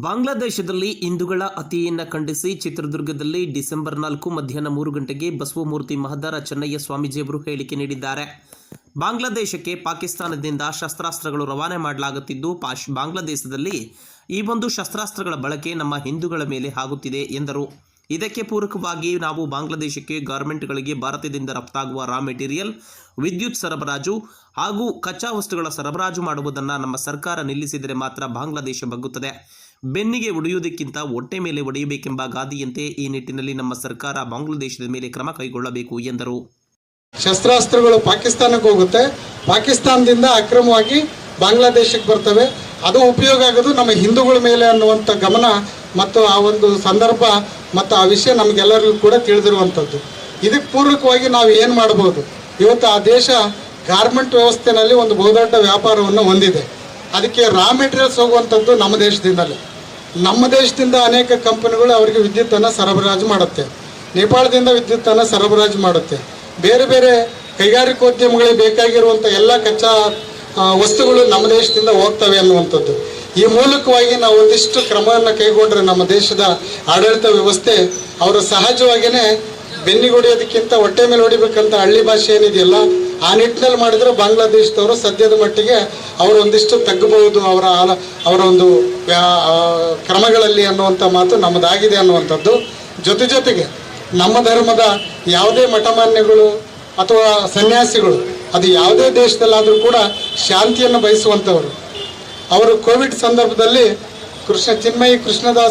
ಬಾಂಗ್ಲಾದೇಶದಲ್ಲಿ ಹಿಂದೂಗಳ ಅತಿಯನ್ನು ಖಂಡಿಸಿ ಚಿತ್ರದುರ್ಗದಲ್ಲಿ ಡಿಸೆಂಬರ್ ನಾಲ್ಕು ಮಧ್ಯಾಹ್ನ ಮೂರು ಗಂಟೆಗೆ ಬಸವಮೂರ್ತಿ ಮಹದಾರ ಚೆನ್ನಯ್ಯ ಸ್ವಾಮೀಜಿಯವರು ಹೇಳಿಕೆ ನೀಡಿದ್ದಾರೆ. ಬಾಂಗ್ಲಾದೇಶಕ್ಕೆ ಪಾಕಿಸ್ತಾನದಿಂದ ಶಸ್ತ್ರಾಸ್ತ್ರಗಳು ರವಾನೆ ಮಾಡಲಾಗುತ್ತಿದ್ದು, ಪಾಶ್ ಬಾಂಗ್ಲಾದೇಶದಲ್ಲಿ ಈ ಒಂದು ಶಸ್ತ್ರಾಸ್ತ್ರಗಳ ಬಳಕೆ ನಮ್ಮ ಹಿಂದೂಗಳ ಮೇಲೆ ಆಗುತ್ತಿದೆ ಎಂದರು. ಇದಕ್ಕೆ ಪೂರಕವಾಗಿ ನಾವು ಬಾಂಗ್ಲಾದೇಶಕ್ಕೆ ಗಾರ್ಮೆಂಟ್ಗಳಿಗೆ ಭಾರತದಿಂದ ರಫ್ತಾಗುವ ರಾ ಮೆಟೀರಿಯಲ್ ವಿದ್ಯುತ್ ಸರಬರಾಜು ಹಾಗೂ ಕಚ್ಚಾ ವಸ್ತುಗಳ ಸರಬರಾಜು ಮಾಡುವುದನ್ನು ನಮ್ಮ ಸರ್ಕಾರ ನಿಲ್ಲಿಸಿದರೆ ಮಾತ್ರ ಬಾಂಗ್ಲಾದೇಶ ಬಗ್ಗುತ್ತದೆ. ಬೆನ್ನಿಗೆ ಒಡೆಯುವುದಕ್ಕಿಂತ ಹೊಟ್ಟೆ ಮೇಲೆ ಒಡೆಯಬೇಕೆಂಬ ಗಾದಿಯಂತೆ ಈ ನಿಟ್ಟಿನಲ್ಲಿ ನಮ್ಮ ಸರ್ಕಾರ ಬಾಂಗ್ಲಾದೇಶದ ಮೇಲೆ ಕ್ರಮ ಕೈಗೊಳ್ಳಬೇಕು ಎಂದರು. ಶಸ್ತ್ರಾಸ್ತ್ರಗಳು ಪಾಕಿಸ್ತಾನಕ್ಕೆ ಹೋಗುತ್ತೆ. ಪಾಕಿಸ್ತಾನದಿಂದ ಅಕ್ರಮವಾಗಿ ಬಾಂಗ್ಲಾದೇಶಕ್ಕೆ ಬರ್ತವೆ. ಅದು ಉಪಯೋಗ ಆಗೋದು ನಮ್ಮ ಹಿಂದೂಗಳ ಮೇಲೆ ಅನ್ನುವಂಥ ಗಮನ ಮತ್ತು ಆ ಒಂದು ಸಂದರ್ಭ ಮತ್ತು ಆ ವಿಷಯ ನಮಗೆಲ್ಲರಿಗೂ ಕೂಡ ತಿಳಿದಿರುವಂಥದ್ದು. ಇದಕ್ಕೆ ಪೂರ್ವಕವಾಗಿ ನಾವು ಏನು ಮಾಡ್ಬೋದು ಇವತ್ತು ಆ ದೇಶ ಗಾರ್ಮೆಂಟ್ ವ್ಯವಸ್ಥೆನಲ್ಲಿ ಒಂದು ಬಹುದೊಡ್ಡ ವ್ಯಾಪಾರವನ್ನು ಹೊಂದಿದೆ. ಅದಕ್ಕೆ ರಾ ಮೆಟೀರಿಯಲ್ಸ್ ಹೋಗುವಂಥದ್ದು ನಮ್ಮ ದೇಶದಿಂದಲೇ. ನಮ್ಮ ದೇಶದಿಂದ ಅನೇಕ ಕಂಪನಿಗಳು ಅವರಿಗೆ ವಿದ್ಯುತ್ತನ್ನು ಸರಬರಾಜು ಮಾಡುತ್ತೆ. ನೇಪಾಳದಿಂದ ವಿದ್ಯುತ್ತನ್ನು ಸರಬರಾಜು ಮಾಡುತ್ತೆ. ಬೇರೆ ಬೇರೆ ಕೈಗಾರಿಕೋದ್ಯಮಗಳಿಗೆ ಬೇಕಾಗಿರುವಂಥ ಎಲ್ಲ ಕಚ್ಚಾ ವಸ್ತುಗಳು ನಮ್ಮ ದೇಶದಿಂದ ಹೋಗ್ತವೆ ಅನ್ನುವಂಥದ್ದು. ಈ ಮೂಲಕವಾಗಿ ನಾವು ಒಂದಿಷ್ಟು ಕ್ರಮವನ್ನು ಕೈಗೊಂಡ್ರೆ ನಮ್ಮ ದೇಶದ ಆಡಳಿತ ವ್ಯವಸ್ಥೆ ಅವರು ಸಹಜವಾಗಿಯೇ ಬೆನ್ನಿಗೆ ಹೊಡೆಯೋದಕ್ಕಿಂತ ಹೊಟ್ಟೆ ಮೇಲೆ ಹೊಡಿಬೇಕಂತ ಹಳ್ಳಿ ಭಾಷೆ ಏನಿದೆಯಲ್ಲ ಆ ನಿಟ್ಟಿನಲ್ಲಿ ಮಾಡಿದ್ರೆ ಬಾಂಗ್ಲಾದೇಶದವರು ಸದ್ಯದ ಮಟ್ಟಿಗೆ ಅವರು ಒಂದಿಷ್ಟು ತಗ್ಗಬಹುದು ಅವರ ಆಲ- ಅವರ ಒಂದು ಕ್ರಮಗಳಲ್ಲಿ ಅನ್ನುವಂಥ ಮಾತು ನಮ್ಮದಾಗಿದೆ ಅನ್ನುವಂಥದ್ದು. ಜೊತೆ ಜೊತೆಗೆ ನಮ್ಮ ಧರ್ಮದ ಯಾವುದೇ ಮಠಮಾನ್ಯಗಳು ಅಥವಾ ಸನ್ಯಾಸಿಗಳು, ಅದು ಯಾವುದೇ ದೇಶದಲ್ಲಾದರೂ ಕೂಡ ಶಾಂತಿಯನ್ನು ಬಯಸುವಂಥವರು. ಅವರು ಕೋವಿಡ್ ಸಂದರ್ಭದಲ್ಲಿ ಕೃಷ್ಣ ಚಿನ್ಮಯಿ ಕೃಷ್ಣದಾಸ್